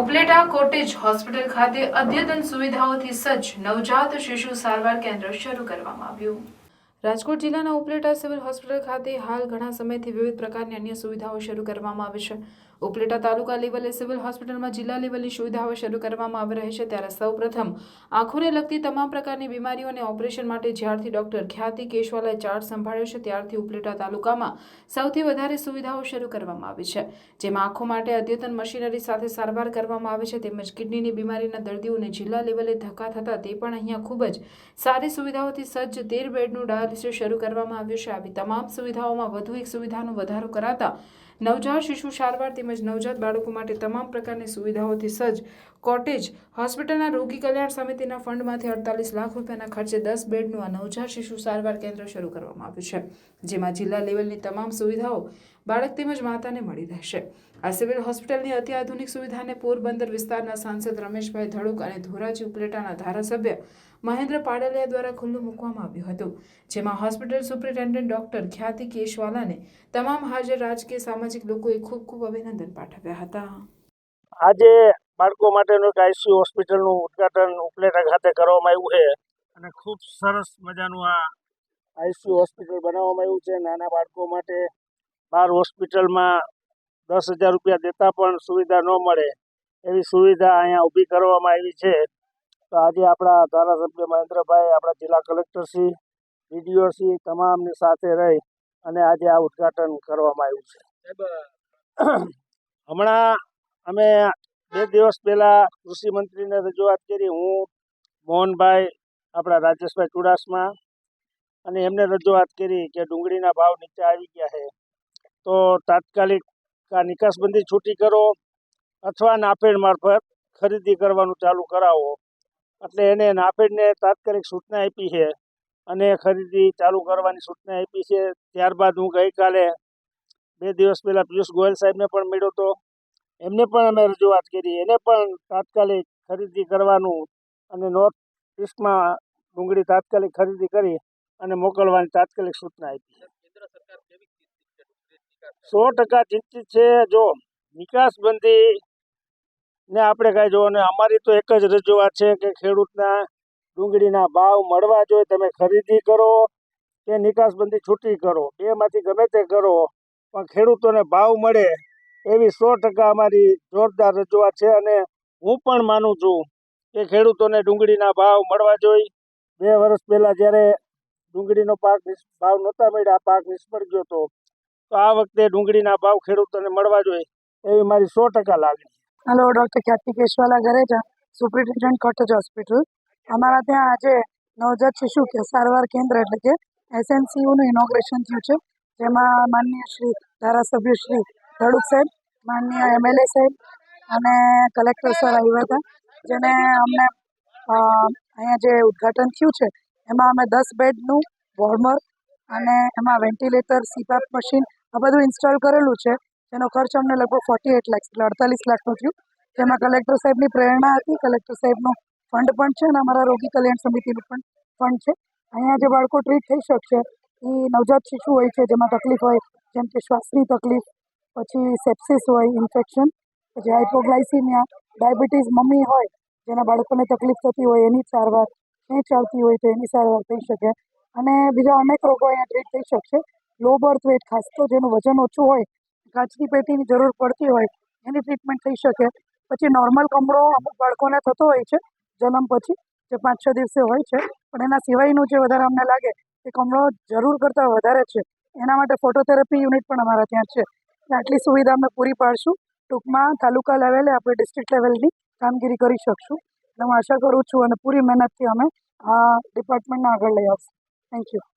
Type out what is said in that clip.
Upleta cottage hospital ખાતે અદ્યતન સુવિધાઓથી સજ્જ નવજાત શિશુ સારવાર કેન્દ્ર શરૂ કરવામાં આવ્યું. રાજકોટ જિલ્લાના ઉપલેટા સિવિલ હોસ્પિટલ ખાતે હાલ ઘણા સમયથી વિવિધ પ્રકારની અન્ય સુવિધાઓ શરૂ કરવામાં આવે છે. ઉપલેટા તાલુકા લેવલે સિવિલ હોસ્પિટલમાં જિલ્લા લેવલની સુવિધાઓ શરૂ કરવામાં આવી રહી છે. ત્યારે સૌપ્રથમ આંખોને લગતી તમામ પ્રકારની બીમારીઓ અને ઓપરેશન માટે જ્યારથી ડોક્ટર ખ્યાતિ કેશવાલાએ ચાર્જ સંભાળ્યો છે, ત્યારથી ઉપલેટા તાલુકામાં સૌથી વધારે સુવિધાઓ શરૂ કરવામાં આવી છે. જેમાં આંખો માટે અદ્યતન મશીનરી સાથે સારવાર કરવામાં આવે છે, તેમજ કિડનીની બીમારીના દર્દીઓને જિલ્લા લેવલે ધક્કા થતા તે પણ અહીંયા ખૂબ જ સારી સુવિધાઓથી સજ્જ તેર બેડનું ડાયાલિસિસ શરૂ કરવામાં આવ્યું છે. આવી તમામ સુવિધાઓમાં વધુ એક સુવિધાનો વધારો કરાતા નવજાત શિશુ સારવાર તેમજ નવજાત બાળકો માટે તમામ પ્રકારની સુવિધાઓથી સજ્જ કોટેજ હોસ્પિટલના રોગી કલ્યાણ સમિતિના ફંડમાંથી અડતાલીસ લાખ રૂપિયાના ખર્ચે દસ બેડનું આ નવજાત શિશુ સારવાર કેન્દ્ર શરૂ કરવામાં આવ્યું છે, જેમાં જિલ્લા લેવલની તમામ સુવિધાઓ બાળક તેમજ માતાને મળી રહેશે. આ સિવિલ હોસ્પિટલની અત્યાધુનિક સુવિધાને પોરબંદર વિસ્તારના સાંસદ રમેશભાઈ ધડુક અને ધોરાજી ઉપલેટાના ધારાસભ્ય મહેન્દ્ર પાડલિયા દ્વારા ખુલ્લું મૂકવામાં આવ્યું હતું, જેમાં હોસ્પિટલ સુપ્રિન્ટેન્ડન્ટ ડોક્ટર ખ્યાતિ કેશવાલાને તમામ હાજર રાજકીય સામાજિક લોકોએ ખૂબ ખૂબ અભિનંદન પાઠવ્યા હતા. આજે બાળકો માટેનું એક આઈસીયુ હોસ્પિટલનું ઉદઘાટન ઉપલેટા ખાતે કરવામાં આવ્યું છે અને ખૂબ સરસ મજાનું આ આઈસીયુ હોસ્પિટલ બનાવવામાં આવ્યું છે. નાના બાળકો માટે બહાર હોસ્પિટલમાં દસ હજાર રૂપિયા દેતા પણ સુવિધા ન મળે, એવી સુવિધા અહીંયા ઊભી કરવામાં આવી છે. તો આજે આપણા ધારાસભ્ય મહેન્દ્રભાઈ, આપણા જિલ્લા કલેક્ટરશ્રી ડીડીઓશ્રી તમામની સાથે રહી અને આજે આ ઉદ્ઘાટન કરવામાં આવ્યું છે. હમણાં અમે બે દિવસ પહેલાં કૃષિ મંત્રીને રજૂઆત કરી. હું, મોહનભાઈ, આપણા રાજેશભાઈ ચુડાસમા અને એમને રજૂઆત કરી કે ડુંગળીના ભાવ નીચે આવી ગયા છે. તો તાત્કાલિક આ નિકાસબંધી છૂટી કરો અથવા નાફેડ મારફત ખરીદી કરવાનું ચાલુ કરાવો. એટલે એને નાફેડને તાત્કાલિક સૂચના આપી છે અને ખરીદી ચાલુ કરવાની સૂચના આપી છે. ત્યારબાદ હું ગઈકાલે બે દિવસ પહેલાં પિયુષ ગોયલ સાહેબને પણ મળ્યો હતો. એમને પણ અમે રજૂઆત કરી. એને પણ તાત્કાલિક ખરીદી કરવાનું અને નોર્થ ઈસ્ટમાં ડુંગળી તાત્કાલિક ખરીદી કરી અને મોકલવાની તાત્કાલિક સૂચના આપી સો ટકા ચિંતિત છે. જો નિકાસબંધી ને આપણે કાંઈ જો ને અમારી તો એક જ રજૂઆત છે કે ખેડૂતના ડુંગળીના ભાવ મળવા જોઈએ, તમે ખરીદી કરો કે નિકાસબંધી છૂટી કરો. બેમાંથી ગમે તે કરો, પણ ખેડૂતોને ભાવ મળે એવી સો ટકા અમારી જોરદાર રજૂઆત છે. અને હું પણ માનું છું કે ખેડૂતોને ડુંગળીના ભાવ મળવા જોઈએ. બે વર્ષ પહેલાં જ્યારે ડુંગળીનો પાક ભાવ નહોતા મળ્યા પાક નિષ્ફળ ગયો હતો તો આ વખતે ડુંગળીના ભાવ ખેડૂતોને મળવા જોઈએ એવી મારી સો ટકા લાગણી hello doctor Khyati Keshwala Gareja superintendent cottage hospital અમારા ત્યાં આજે નવજાત શિશુ કે સારવાર કેન્દ્ર એટલે કે એસએનસીયુનું ઇનોગ્રેશન થયું છે. જેમાં માનનીય શ્રી ધારાસભ્ય શ્રી ધડુક સાહેબ, માનનીય એમએલએ સાહેબ અને કલેક્ટર સર આવ્યા હતા. જેને અમને અહીંયા જે ઉદ્ઘાટન થયું છે, એમાં અમે દસ બેડનું વોર્મર અને એમાં વેન્ટિલેટર સીપાપ મશીન આ બધું ઇન્સ્ટોલ કરેલું છે. જેનો ખર્ચ અમને લગભગ ફોર્ટી એટ લાખ એટલે અડતાલીસ લાખનું થયું. જેમાં કલેક્ટર સાહેબની પ્રેરણા હતી. કલેક્ટર સાહેબનો ફંડ પણ છે અને અમારા રોગી કલ્યાણ સમિતિનું પણ ફંડ છે. અહીંયા જે બાળકો ટ્રીટ થઈ શકશે, એ નવજાત શિશુ હોય છે, જેમાં તકલીફ હોય, જેમ કે શ્વાસની તકલીફ, પછી સેપ્સિસ હોય ઇન્ફેક્શન પછી હાઇપોગ્લાઇસિમિયા ડાયાબિટીસ મમ્મી હોય, જેના બાળકોને તકલીફ થતી હોય, એની સારવાર ખેંચ આવતી હોય તો એની સારવાર થઈ શકે. અને બીજા અનેક રોગો અહીંયા ટ્રીટ થઈ શકશે. લો બર્થ વેટ ખાસ તો જેનું વજન ઓછું હોય, કાચની પેટીની જરૂર પડતી હોય, એની ટ્રીટમેન્ટ થઈ શકે. પછી નોર્મલ કમળો અમુક બાળકોને થતો હોય છે, જન્મ પછી, જે પાંચ છ દિવસે હોય છે, પણ એના સિવાયનું જે વધારે અમને લાગે, એ કમળો જરૂર કરતાં વધારે છે. એના માટે ફોટોથેરાપી યુનિટ પણ અમારા ત્યાં છે. આટલી સુવિધા અમે પૂરી પાડશું. ટૂંકમાં તાલુકા લેવલે આપણે ડિસ્ટ્રિક્ટ લેવલની કામગીરી કરી શકશું. એટલે હું આશા કરું છું અને પૂરી મહેનતથી અમે આ ડિપાર્ટમેન્ટને આગળ લઈ આવશું. Thank you